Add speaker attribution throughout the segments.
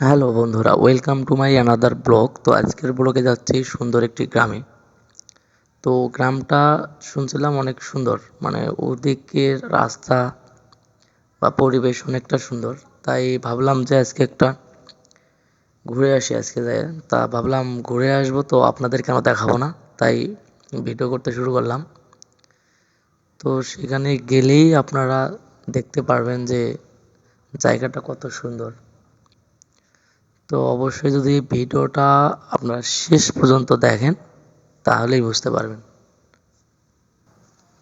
Speaker 1: Hello বন্ধুরা welcome to my another blog তো আজকের ব্লগে যাচ্ছি সুন্দর একটি গ্রামে। তো গ্রামটা শুনছিলাম অনেক সুন্দর মানে ওদিকের রাস্তা বা পরিবেশ অনেকটা সুন্দর। তাই ভাবলাম যে আজকে একটা ঘুরে আসি আজকে যাই। তা ভাবলাম ঘুরে আসব তো আপনাদের কেন দেখাবো না, তাই ভিডিও করতে শুরু করলাম। তো সেখানে গেলেই আপনারা দেখতে পারবেন যে জায়গাটা কত সুন্দর। তো অবশ্যই যদি ভিডিওটা আপনারা শেষ পর্যন্ত দেখেন, তাহলেই বুঝতে পারবেন।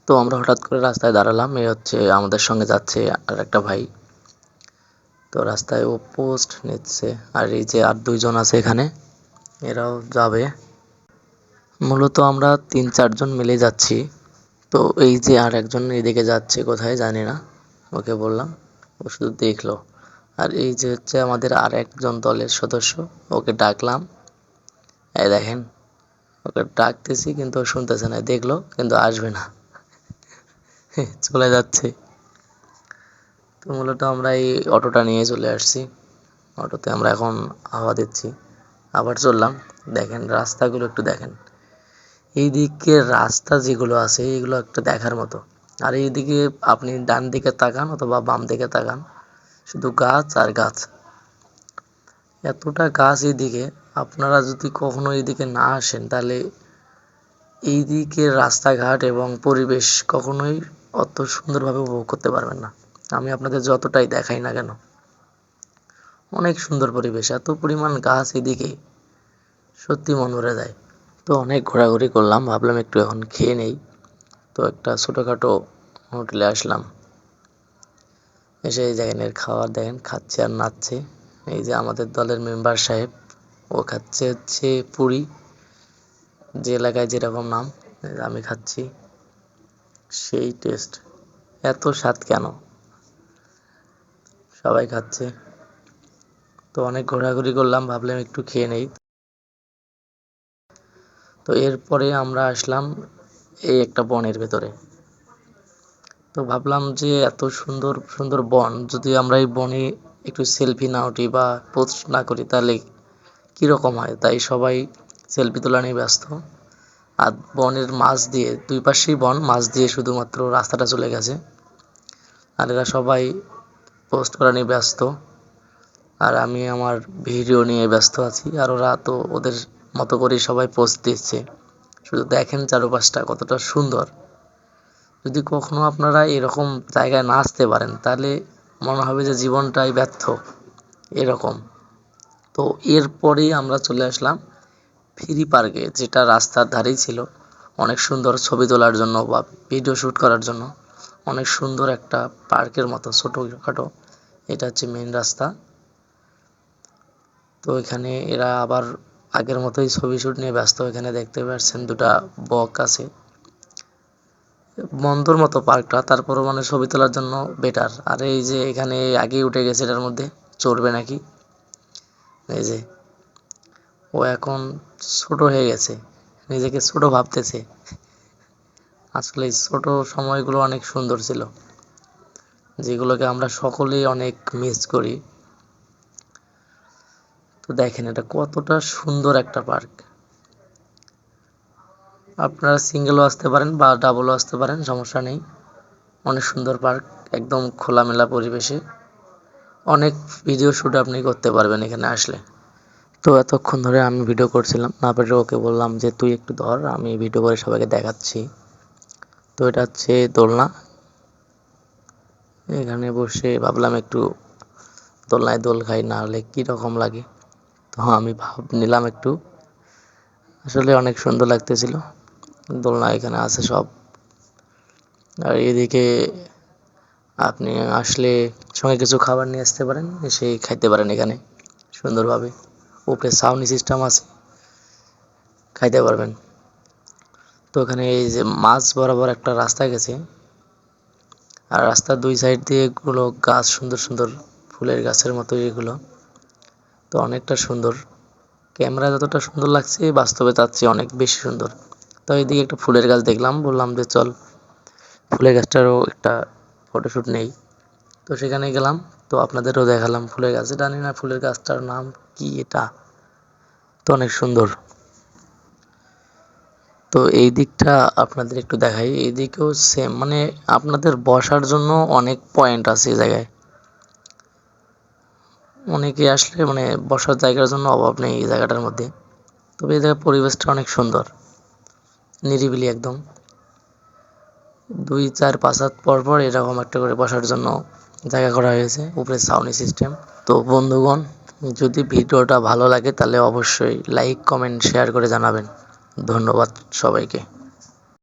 Speaker 1: তো আমরা হঠাৎ করে রাস্তায় দাঁড়ালাম, এই হচ্ছে আমাদের সঙ্গে যাচ্ছে আর একটা ভাই। তো রাস্তায় ও পোস্ট নিচ্ছে, আর এই যে আর দুইজন আছে এখানে, এরাও যাবে। মূলত আমরা তিন চারজন মিলে যাচ্ছি। তো এই যে আর একজন এদিকে যাচ্ছে, কোথায় জানি না, ওকে বললাম, ও শুধু দেখল। আর এই যে হচ্ছে আমাদের আর একজন দলের সদস্য, ওকে ডাকলাম। এই দেখেন, ওকে ডাকতেছি কিন্তু শুনতেছে না, দেখল কিন্তু আসবে না। চলে যাচ্ছে। তো মূলত আমরা এই অটোটা নিয়ে চলে আসছি। অটোতে আমরা এখন হাওয়া দিচ্ছি। আবার চললাম। দেখেন, রাস্তাগুলো একটু দেখেন। এই দিকের রাস্তা যেগুলো আছে, এইগুলো একটা দেখার মতো। আর এইদিকে আপনি ডান দিকে তাকান অথবা বাম দিকে তাকান। শুধু গাছ আর গাছ। এতটা গাছ এদিকে আপনারা যদি কখনো এদিকে না আসেন, তাহলে এই দিকের রাস্তাঘাট এবং পরিবেশ কখনোই অত সুন্দরভাবে উপভোগ করতে পারবেন না। আমি আপনাদের যতটাই দেখাই না কেন, অনেক সুন্দর পরিবেশ, এত পরিমাণ গাছ এদিকে সত্যি মন ভরে যায়। তো অনেক ঘোরাঘুরি করলাম, ভাবলাম একটু এখন খেয়ে নেই। তো একটা ছোটোখাটো হোটেলে আসলাম। এসে এই দেখেন, এর খাবার দেখেন, খাচ্ছে আর নাচছে। এই যে আমাদের দলের মেম্বার সাহেব, ও খাচ্ছে হচ্ছে পুরি। যে এলাকায় যেরকম নাম আমি খাচ্ছি, সেই টেস্ট এত স্বাদ কেন? সবাই খাচ্ছে। তো অনেক ঘোরাঘুরি করলাম, ভাবলাম একটু খেয়ে নেই। তো এরপরে আমরা আসলাম এই একটা বনের ভেতরে। তো ভাবলাম যে এত সুন্দর সুন্দর বন, যদি আমরা এই বনে একটু সেলফি না উঠি বা পোস্ট না করি, তাহলে কীরকম হয়? তাই সবাই সেলফি তোলা নিয়ে ব্যস্ত। আর বনের মাছ দিয়ে, দুই পাশেই বন, মাছ দিয়ে শুধুমাত্র রাস্তাটা চলে গেছে। আর এরা সবাই পোস্ট করা নিয়ে ব্যস্ত। আর আমি আমার ভিডিও নিয়ে ব্যস্ত আছি। আর ওরা তো ওদের মতো করেই সবাই পোস্ট দিচ্ছে। শুধু দেখেন চারপাশটা কতটা সুন্দর। যদি কখনো আপনারা এরকম জায়গায় না আসতে পারেন, তাহলে মনে হবে যে জীবনটাই ব্যর্থ এরকম। তো এরপরেই আমরা চলে আসলাম ফ্রি পার্কে, যেটা রাস্তার ধারেই ছিল। অনেক সুন্দর ছবি তোলার জন্য বা ভিডিও শ্যুট করার জন্য অনেক সুন্দর একটা পার্কের মতো ছোটোখাটো এটা হচ্ছে মেন রাস্তা। তো এখানে এরা আবার আগের মতোই ছবি শ্যুট নিয়ে ব্যস্ত। এখানে দেখতে পাচ্ছেন দুটা বক আছে। বন্দর মতো পার্কটা, তারপরও মানে ছবি তোলার জন্য বেটার আর এই যে এখানে আগেই উঠে গেছে এটার মধ্যে, চড়বে নাকি? এই যে, ও এখন ছোট হয়ে গেছে, নিজেকে ছোট ভাবতেছে। আসলে ছোট সময়গুলো অনেক সুন্দর ছিল, যেগুলোকে আমরা সকলেই অনেক মিস করি। তো দেখেন এটা কতটা সুন্দর একটা পার্ক। আপনারা সিঙ্গেলও আসতে পারেন বা ডাবলও আসতে পারেন, সমস্যা নেই। অনেক সুন্দর পার্ক একদম খোলামেলা পরিবেশে। অনেক ভিডিও শ্যুট আপনি করতে পারবেন এখানে আসলে। তো এতক্ষণ ধরে আমি ভিডিও করছিলাম, না পেরে ওকে বললাম যে, তুই একটু ধর, আমি ভিডিও করে সবাইকে দেখাচ্ছি। তো এটা হচ্ছে দোলনা। এখানে বসে ভাবলাম একটু দোলনায় দোল খাই, না হলে কীরকম লাগে। তো আমি ভাব নিলাম একটু। আসলে অনেক সুন্দর লাগতেছিল। দোলনা এখানে আছে সব। আর এদিকে আপনি আসলে সঙ্গে কিছু খাবার নিয়ে আসতে পারেন, এসে খাইতে পারেন এখানে সুন্দরভাবে। উপরে সাউন্ড সিস্টেম আছে, খাইতে পারবেন। তো এখানে এই যে মাছ বরাবর একটা রাস্তা গেছে, আর রাস্তার দুই সাইড দিয়ে এগুলো গাছ, সুন্দর সুন্দর ফুলের গাছের মতো এগুলো। তো অনেকটা সুন্দর। ক্যামেরা যতটা সুন্দর লাগছে, বাস্তবে তার চেয়ে অনেক বেশি সুন্দর। তো এইদিকে একটা ফুলের গাছ দেখলাম, বললাম যে চল, ফুলের গাছটারও একটা ফটোশ্যুট নেই। তো সেখানে গেলাম, তো আপনাদেরও দেখালাম ফুলের গাছ। জানি না ফুলের গাছটার নাম কি এটা, তো অনেক সুন্দর। তো এই দিকটা আপনাদের একটু দেখাই, এই দিকেও সেম মানে আপনাদের বসার জন্য অনেক পয়েন্ট আছে এই জায়গায়। অনেকে আসলে মানে বসার জায়গার জন্য অভাব নেই এই জায়গাটার মধ্যে। তবে এই জায়গার পরিবেশটা অনেক সুন্দর। নিরিবিলি একদম। দুই, চার, পাঁচ হাত পর পর এরকম একটা করে বসার জন্য জায়গা করা হয়েছে, উপরে সাউনি সিস্টেম তো বন্ধুগণ, যদি ভিডিওটা ভালো লাগে তাহলে অবশ্যই লাইক কমেন্ট শেয়ার করে জানাবেন। ধন্যবাদ সবাইকে।